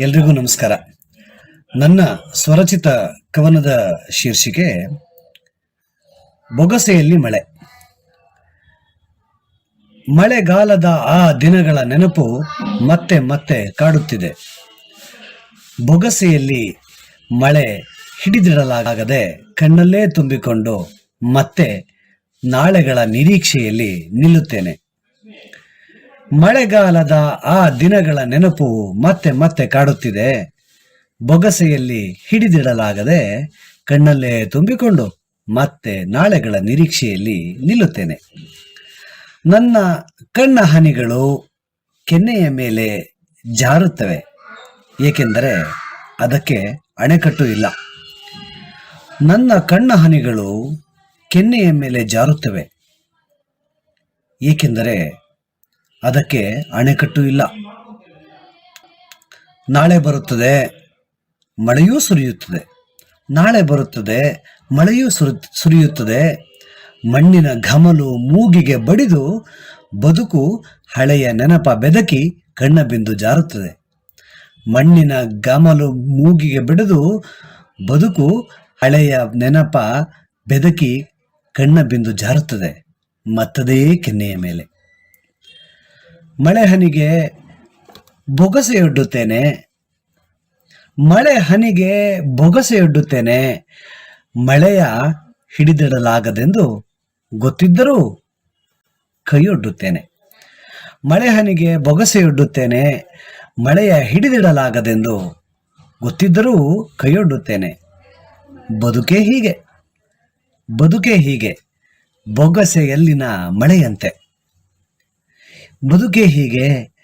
ಎಲ್ರಿಗೂ ನಮಸ್ಕಾರ. ನನ್ನ ಸ್ವರಚಿತ ಕವನದ ಶೀರ್ಷಿಕೆ, ಬೊಗಸೆಯಲ್ಲಿ ಮಳೆ ಮಳೆಗಾಲದ ಆ ದಿನಗಳ ನೆನಪು ಮತ್ತೆ ಮತ್ತೆ ಕಾಡುತ್ತಿದೆ. ಬೊಗಸೆಯಲ್ಲಿ ಮಳೆ ಹಿಡಿದಿಡಲಾಗದೆ ಕಣ್ಣಲ್ಲೇ ತುಂಬಿಕೊಂಡು ಮತ್ತೆ ನಾಳೆಗಳ ನಿರೀಕ್ಷೆಯಲ್ಲಿ ನಿಲ್ಲುತ್ತೇನೆ. ಮಳೆಗಾಲದ ಆ ದಿನಗಳ ನೆನಪು ಮತ್ತೆ ಮತ್ತೆ ಕಾಡುತ್ತಿದೆ. ಬೊಗಸೆಯಲ್ಲಿ ಹಿಡಿದಿಡಲಾಗದೆ ಕಣ್ಣಲ್ಲೇ ತುಂಬಿಕೊಂಡು ಮತ್ತೆ ನಾಳೆಗಳ ನಿರೀಕ್ಷೆಯಲ್ಲಿ ನಿಲ್ಲುತ್ತೇನೆ. ನನ್ನ ಕಣ್ಣ ಹನಿಗಳು ಕೆನ್ನೆಯ ಮೇಲೆ ಜಾರುತ್ತವೆ. ಏಕೆಂದರೆ ಅದಕ್ಕೆ ಅಣೆಕಟ್ಟು ಇಲ್ಲ. ನನ್ನ ಕಣ್ಣ ಹನಿಗಳು ಕೆನ್ನೆಯ ಮೇಲೆ ಜಾರುತ್ತವೆ. ಏಕೆಂದರೆ ಅದಕ್ಕೆ ಅಣೆಕಟ್ಟು ಇಲ್ಲ. ನಾಳೆ ಬರುತ್ತದೆ, ಮಳೆಯೂ ಸುರಿಯುತ್ತದೆ. ನಾಳೆ ಬರುತ್ತದೆ, ಮಳೆಯೂ ಸುರಿ, ಸುರಿಯುತ್ತದೆ. ಮಣ್ಣಿನ ಘಮಲು ಮೂಗಿಗೆ ಬಡಿದು ಬದುಕು ಹಳೆಯ ನೆನಪ ಬೆದಕಿ ಕಣ್ಣ ಬಿಂದು ಜಾರುತ್ತದೆ. ಮಣ್ಣಿನ ಘಮಲು ಮೂಗಿಗೆ ಬಿಡದು ಬದುಕು ಹಳೆಯ ನೆನಪ ಬೆದಕಿ ಕಣ್ಣ ಬಿಂದು ಜಾರುತ್ತದೆ. ಮತ್ತದೇ ಕೆನ್ನೆಯ ಮೇಲೆ. ಮಳೆ ಹನಿಗೆ ಬೊಗಸೆಯೊಡ್ಡುತ್ತೇನೆ ಮಳೆ ಹನಿಗೆ ಬೊಗಸೆಯೊಡ್ಡುತ್ತೇನೆ ಮಳೆಯ ಹಿಡಿದಿಡಲಾಗದೆಂದು ಗೊತ್ತಿದ್ದರೂ ಕೈಯೊಡ್ಡುತ್ತೇನೆ ಮಳೆ ಹನಿಗೆ ಬೊಗಸೆಯೊಡ್ಡುತ್ತೇನೆ ಮಳೆಯ ಹಿಡಿದಿಡಲಾಗದೆಂದು ಗೊತ್ತಿದ್ದರೂ ಕೈಯೊಡ್ಡುತ್ತೇನೆ ಬದುಕೇ ಹೀಗೆ. ಬದುಕೆ ಹೀಗೆ. ಬೊಗಸೆಯಲ್ಲಿನ ಮಳೆಯಂತೆ. ಬದುಕೆ ಹೀಗೆ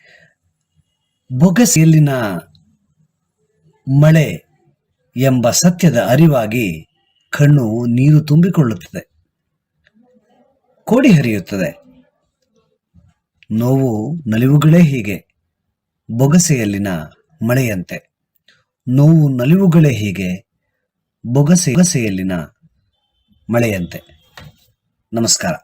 ಬೊಗಸೆಯಲ್ಲಿನ ಮಳೆ ಎಂಬ ಸತ್ಯದ ಅರಿವಾಗಿ ಕಣ್ಣು ನೀರು ತುಂಬಿಕೊಳ್ಳುತ್ತದೆ. ಕೋಡಿ ಹರಿಯುತ್ತದೆ. ನೋವು ನಲಿವುಗಳೇ ಹೀಗೆ ಬೊಗಸೆಯಲ್ಲಿನ ಮಳೆಯಂತೆ. ನೋವು ನಲಿವುಗಳೇ ಹೀಗೆ ಬೊಗಸೆ ಬೊಗಸೆಯಲ್ಲಿನ ಮಳೆಯಂತೆ. ನಮಸ್ಕಾರ.